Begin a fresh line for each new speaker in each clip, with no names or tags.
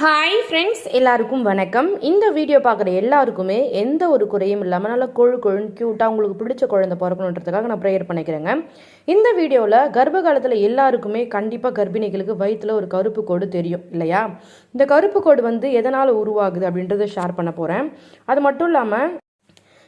Hi friends எல்லாருக்கும் வணக்கம். இந்த வீடியோ பார்க்குற எல்லாருக்குமே எந்த ஒரு குறையும் இல்லாமல் நல்லா கொழு கொழுன்னு க்யூட்டாக உங்களுக்கு பிடிச்ச குழந்தை பிறக்கணுன்றதுக்காக நான் ப்ரேயர் பண்ணிக்கிறேங்க. இந்த வீடியோவில் கர்ப்ப காலத்தில் எல்லாருக்குமே கண்டிப்பாக கர்ப்பிணிகளுக்கு வயிற்றில் ஒரு கருப்பு கோடு தெரியும் இல்லையா? இந்த கருப்பு கோடு வந்து எதனால் உருவாகுது அப்படின்றத ஷேர் பண்ண போகிறேன் அது மட்டும் இல்லாமல்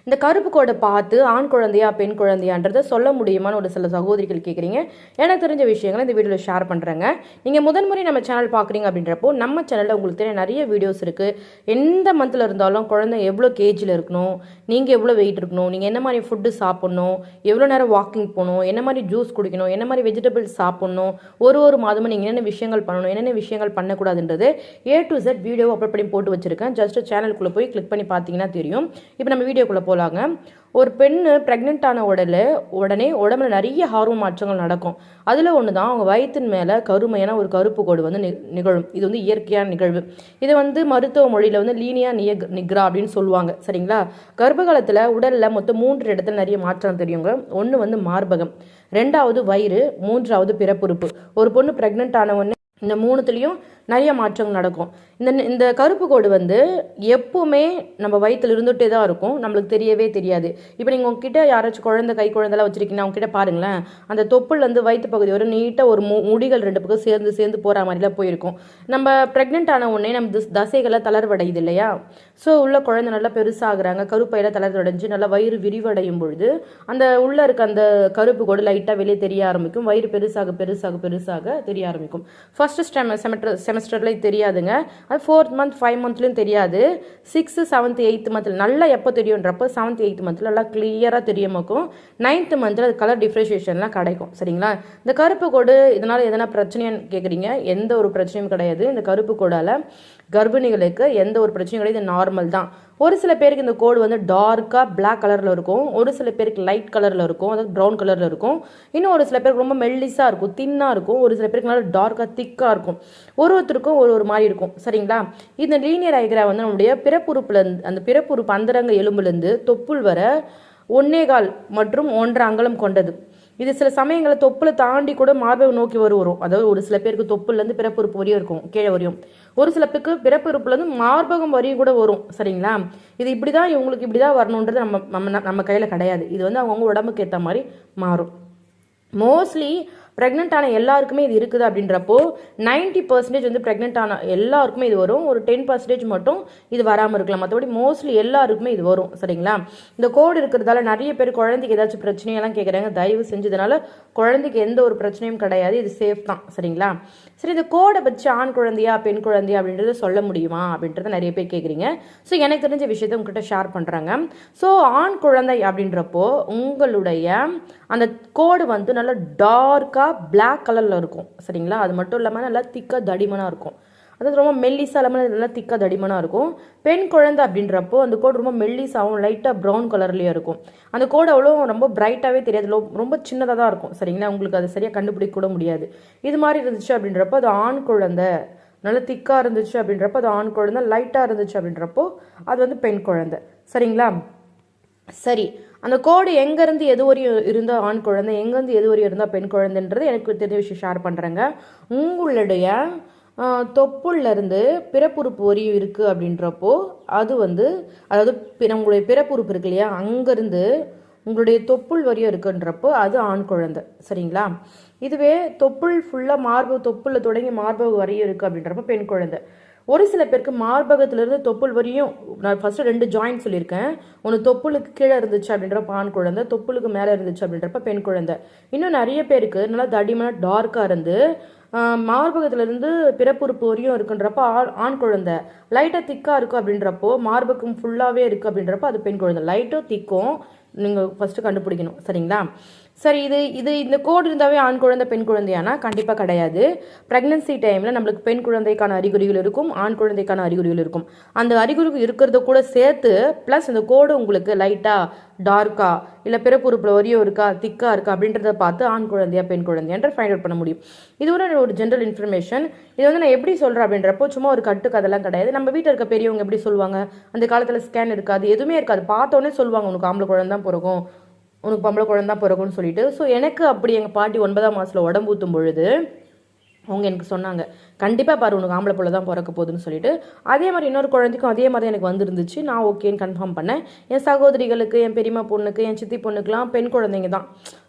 இந்த கருப்பு கோடை பார்த்து ஆண் குழந்தையா பெண் குழந்தையான்றதை சொல்ல முடியுமான்னு ஒரு சில சகோதரிகள் கேட்குறீங்க எனக்கு தெரிஞ்ச விஷயங்களை இந்த வீடியோவில் ஷேர் பண்ணுறேங்க நீங்கள் முதன்முறை நம்ம சேனல் பார்க்குறீங்க அப்படின்றப்போ நம்ம சேனலில் உங்களுக்கு தெரிய நிறைய வீடியோஸ் இருக்குது எந்த மந்தில் இருந்தாலும் குழந்தை எவ்வளோ கேஜில் இருக்கணும் நீங்கள் எவ்வளோ வெயிட் இருக்கணும் நீங்கள் என்ன மாதிரி ஃபுட்டு சாப்பிட்ணும் எவ்வளோ நேரம் வாக்கிங் போகணும் என்ன மாதிரி ஜூஸ் குடிக்கணும் என்ன மாதிரி வெஜிடபிள்ஸ் சாப்பிட்ணும் ஒரு ஒரு மாதமும் நீங்கள் என்னென்ன விஷயங்கள் பண்ணணும் என்னென்ன விஷயங்கள் பண்ணக்கூடாதுன்றது A to Z video upload பண்ணி போட்டு வச்சுருக்கேன். ஜஸ்ட் சேனலுக்குள்ளே போய் கிளிக் பண்ணி பார்த்தீங்கன்னா தெரியும். இப்போ நம்ம வீடியோக்குள்ளே போகலாங்க ஒரு பெண்ணு ப்ரெக்னென்ட் ஆன உடல உடனே உடம்புல நிறைய ஹார்மோன் மாற்றங்கள் நடக்கும். அதில் ஒன்று தான் அவங்க வயிற்றின் மேலே கருமையான ஒரு கருப்பு கோடு வந்து நி- நிகழும். இது வந்து இயற்கையான நிகழ்வு. இதை வந்து மருத்துவ மொழியில் வந்து லீனியா நிய நிக்ரா அப்படின்னு சொல்லுவாங்க. சரிங்களா? கர்ப்ப காலத்தில் உடலில் மொத்தம் மூன்று இடத்துல நிறைய மாற்றம் தெரியுங்க. ஒன்று வந்து மார்பகம். ரெண்டாவது வயிறு மூன்றாவது பிறப்புறுப்பு. ஒரு பொண்ணு ப்ரெக்னென்ட் ஆனவொடனே இந்த மூணுத்துலேயும் நிறைய மாற்றங்கள் நடக்கும். இந்த இந்த கருப்பு கோடு வந்து எப்போவுமே நம்ம வயிற்றில் இருந்துகிட்டே தான் இருக்கும். நம்மளுக்கு தெரியவே தெரியாது. இப்போ நீங்கள் உங்ககிட்ட யாராச்சும் குழந்தை கை குழந்தைலாம் வச்சுருக்கீங்கன்னா உங்ககிட்ட பாருங்களேன். அந்த தொப்புலேருந்து வயிற்று பகுதி வரும் நீட்டாக ஒரு மு முடிகள் ரெண்டு பக்கம் சேர்ந்து சேர்ந்து போகிற மாதிரிலாம் போயிருக்கும். நம்ம ப்ரெக்னென்ட் ஆன உடனே நம்ம திஸ் தசைகளை தளர்வடையுது இல்லையா? ஸோ உள்ள குழந்தை நல்லா பெருசாகிறாங்க. கருப்பையில் தளர்வடைஞ்சு நல்லா வயிறு விரிவடையும் பொழுது அந்த உள்ளே இருக்க அந்த கருப்பு கோடு லைட்டாக வெளியே தெரிய ஆரம்பிக்கும். வயிறு பெருசாக பெருசாக பெருசாக தெரிய ஆரம்பிக்கும். ஃபஸ்ட்டு ஸ்டெம் செம செமஸ்டர்லேயும் தெரியாதுங்க. அது ஃபோர்த் மந்த் ஃபைவ் மந்த்லேயும் தெரியாது. சிக்ஸ்த்து செவன்த் எயித்து மந்த்தில் நல்லா எப்போ தெரியுன்றப்போ செவன்த் எயித்து மந்த்தில் நல்லா கிளியராக தெரியுமாக்கும் நைன்த்து மந்த்தில் அது கலர் டிஃப்ரெஷியேஷன்லாம் கிடைக்கும். சரிங்களா? இந்த கருப்பு கோடு இதனால் எதனா பிரச்சனையான்னு கேட்குறீங்க எந்த ஒரு பிரச்சனையும் கிடையாது. இந்த கருப்பு கோடால் கர்ப்பிணிகளுக்கு எந்த ஒரு பிரச்சனையும் கிடையாது. இது நார்மல் தான். ஒரு சில பேருக்கு இந்த கோடு வந்து டார்க்காக பிளாக் கலரில் இருக்கும். ஒரு சில பேருக்கு லைட் கலரில் இருக்கும். அதாவது ப்ரௌன் கலரில் இருக்கும். இன்னும் ஒரு சில பேருக்கு ரொம்ப மெல்லிஸாக இருக்கும். தின்னாக இருக்கும். ஒரு சில பேருக்கு நல்லா டார்க்காக திக்காக இருக்கும். ஒரு ஒருத்தருக்கும் ஒரு ஒரு மாதிரி இருக்கும். சரிங்களா? இந்த லீனியர் ஐக்ரா வந்து நம்முடைய பிறப்புறுப்புலேருந்து அந்த பிறப்புறுப்பு அந்தரங்க எலும்புலேருந்து தொப்புள் வர ஒன்னேகால் மற்றும் ஒன்றரை அங்கலம் கொண்டது. இது சில சமயங்களில் தொப்பில் தாண்டி கூட மார்பை நோக்கி வரும் வரும். அதாவது ஒரு சில பேருக்கு தொப்புலேருந்து பிறப்புறுப்பு வரையும் இருக்கும் கீழே வரையும். ஒரு சில பேருக்கு பிறப்புறுப்புலேருந்து மார்பகம் வரையும் கூட வரும் சரிங்களா? இது இப்படி தான் இவங்களுக்கு இப்படி தான் வரணுன்றது நம்ம நம்ம நம்ம கையில் கிடையாது. இது வந்து அவங்கவுங்க உடம்புக்கு ஏற்ற மாதிரி மாறும். மோஸ்ட்லி ப்ரெக்னென்ட் ஆன எல்லாருக்குமே இது இருக்குது அப்படின்றப்போ 90% பர்சன்டேஜ் வந்து ப்ரெக்னென்ட் ஆன எல்லாருக்குமே இது வரும். ஒரு டென் பர்சன்டேஜ் மட்டும் இது வராமல் இருக்கலாம். மற்றபடி மோஸ்ட்லி எல்லாருக்குமே இது வரும். சரிங்களா? இந்த கோடு இருக்கிறதால நிறைய பேர் குழந்தைக்கு ஏதாச்சும் பிரச்சனையெல்லாம் கேட்குறாங்க தயவு செஞ்சதுனால குழந்தைக்கு எந்த ஒரு பிரச்சனையும் கிடையாது. இது சேஃப் தான். சரிங்களா? சரி இந்த கோடை வச்சு ஆண் குழந்தையா பெண் குழந்தையா அப்படின்றத சொல்ல முடியுமா அப்படின்றத நிறைய பேர் கேட்குறீங்க ஸோ எனக்கு தெரிஞ்ச விஷயத்த உங்ககிட்ட ஷேர் பண்ணுறாங்க ஸோ ஆண் குழந்தை அப்படின்றப்போ உங்களுடைய அந்த கோடு வந்து நல்லா டார்க்காக Black கலரில் இருக்கும் சரிங்களா? அது மட்டும் இல்லாமல் நல்லா திக்காக தடிமனாக இருக்கும். அதாவது ரொம்ப மெல்லிசா இல்லாமல் நல்லா திக்காக தடிமனாக இருக்கும். பெண் குழந்தை அப்படின்றப்போ அந்த கோடு ரொம்ப மெல்லிசாகவும் லைட்டாக ப்ரௌன் கலர்லேயும் இருக்கும். அந்த கோடு அவ்வளோ ரொம்ப பிரைட்டாகவே தெரியாது. ரொம்ப சின்னதாக தான் இருக்கும் சரிங்களா? உங்களுக்கு அது சரியாக கண்டுபிடிக்க கூட முடியாது. இது மாதிரி இருந்துச்சு அப்படின்றப்போ அது ஆண் குழந்தை. நல்லா திக்காக இருந்துச்சு அப்படின்றப்போ அது ஆண் குழந்தை லைட்டாக இருந்துச்சு அப்படின்றப்போ அது வந்து பெண் குழந்தை சரிங்களா? சரி அந்த கோடு எங்கேருந்து எது வரையும் இருந்தால் ஆண் குழந்தை எங்கேருந்து எது வரையும் இருந்தால் பெண் குழந்தைன்றது எனக்கு தெரிஞ்ச விஷயம் ஷேர் பண்ணுறேங்க உங்களுடைய தொப்புள்ளேருந்து பிறப்புறுப்பு வரையும் இருக்குது அப்படின்றப்போ அது வந்து அதாவது நம்மளுடைய பிறப்புறுப்பு இருக்கு இல்லையா அங்கேருந்து உங்களுடைய தொப்புள் வரையும் இருக்குன்றப்போ அது ஆண் குழந்தை. சரிங்களா? இதுவே தொப்புள் ஃபுல்லாக மார்பு தொப்புளில் தொடங்கி மார்பு வரையும் இருக்குது அப்படின்றப்ப பெண் குழந்தை. ஒரு சில பேருக்கு மார்பகத்திலிருந்து தொப்புள் வரையும் நான் ஃபர்ஸ்ட் ரெண்டு ஜாயிண்ட் சொல்லியிருக்கேன். ஒன்று தொப்புளுக்கு கீழே இருந்துச்சு அப்படின்றப்ப ஆண் குழந்தை தொப்புளுக்கு மேலே இருந்துச்சு அப்படின்றப்ப பெண் குழந்தை. இன்னும் நிறைய பேருக்கு நல்லா தடிமனாக டார்க்காக இருந்து மார்பகத்திலிருந்து பிறப்புறுப்பு வரையும் இருக்குன்றப்ப ஆண் குழந்தை. லைட்டாக திக்காக இருக்கும் அப்படின்றப்போ மார்பகம் ஃபுல்லாகவே இருக்குது அப்படின்றப்போ அது பெண் குழந்தை. லைட்டும் திக்கும் நீங்கள் ஃபஸ்ட்டு கண்டுபிடிக்கணும். சரிங்களா? சரி இது இது இந்த கோடு இருந்தாவே ஆண் குழந்தை பெண் குழந்தையானா? கண்டிப்பாக கிடையாது. ப்ரெக்னன்சி டைமில் நம்மளுக்கு பெண் குழந்தைக்கான அறிகுறிகள் இருக்கும் ஆண் குழந்தைக்கான அறிகுறிகள் இருக்கும். அந்த அறிகுறிகள் இருக்கிறத கூட சேர்த்து ப்ளஸ் இந்த கோடு உங்களுக்கு லைட்டாக டார்க்கா இல்லை பிறப்புறுப்பில் வரியோ இருக்கா திக்காக இருக்கா அப்படின்றத பார்த்து ஆண் குழந்தையா பெண் குழந்தையான்ற ஃபைண்ட் அவுட் பண்ண முடியும். இது ஒரு ஒரு ஜென்ரல் இன்ஃபர்மேஷன் இது வந்து நான் எப்படி சொல்கிறேன் அப்படின்றப்போ சும்மா ஒரு கட்டுக்கு அதெல்லாம் கிடையாது. நம்ம வீட்டில் இருக்க பெரியவங்க எப்படி சொல்லுவாங்க? அந்த காலத்தில் ஸ்கேன் இருக்காது எதுவுமே இருக்காது. பார்த்தோன்னே சொல்லுவாங்க உனக்கு ஆம்பளை குழந்தை தான் பிறக்கும். உனக்கு பொம்பளை குழந்தை தான் சொல்லிட்டு. ஸோ எனக்கு அப்படி எங்கள் பாட்டி ஒன்பதாம் மாதத்தில் உடம்பு ஊற்றும் பொழுது அவங்க எனக்கு சொன்னாங்க கண்டிப்பாக பாரு உனக்கு ஆம்பளை பிள்ளை தான் பிறக்க போகுதுன்னு சொல்லிட்டு. அதே மாதிரி இன்னொரு குழந்தைக்கும் அதே மாதிரி எனக்கு வந்துருந்துச்சு. நான் ஓகேன்னு கன்ஃபார்ம் பண்ணேன். என் சகோதரிகளுக்கு என் பெரியம்மா பொண்ணுக்கு என் சித்தி பொண்ணுக்குலாம் பெண் குழந்தைங்க தான்.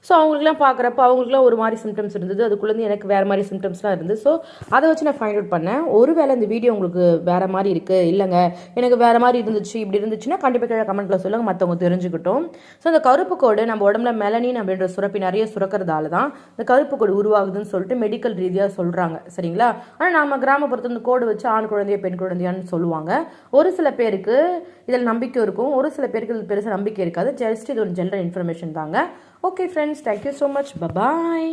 ஸோ அவங்களுக்குலாம் பார்க்குறப்ப அவங்களுக்குலாம் ஒரு மாதிரி சிம்டம்ஸ் இருந்தது. அதுக்குள்ளேருந்து எனக்கு வேறு மாதிரி சிம்டம்ஸ்லாம் இருந்தது. ஸோ அதை வச்சு நான் ஃபைண்ட் அவுட் பண்ணேன். ஒருவேளை இந்த வீடியோ உங்களுக்கு வேறு மாதிரி இருக்குது இல்லைங்க எனக்கு வேறு மாதிரி இருந்துச்சு இப்படி இருந்துச்சுன்னா கண்டிப்பாக கீழே கமெண்ட்டில் சொல்லுங்கள் மற்றவங்க தெரிஞ்சுக்கிட்டோம். ஸோ இந்த கருப்பு கோடு நம்ம உடம்புல மெலனின் அப்படின்ற சுரப்பி நிறைய சுரக்கிறதால தான் இந்த கருப்பு கோடு உருவாகுதுன்னு சொல்லிட்டு மெடிக்கல் ரீதியாக சொல்கிறாங்க சரிங்களா? ஆனால் நம்ம கிராமப்புறத்துல இந்த கோடு வச்சு ஆண் குழந்தைய பெண் குழந்தையான்னு சொல்லுவாங்க. ஒரு சில பேருக்கு இதில் நம்பிக்கை இருக்கும். ஒரு சில பேருக்கு இதில் பெருசாக நம்பிக்கை இருக்காது. ஜஸ்ட் இது ஒரு ஜென்ரல் இன்ஃபர்மேஷன் தாங்க. Okay friends thank you so much bye bye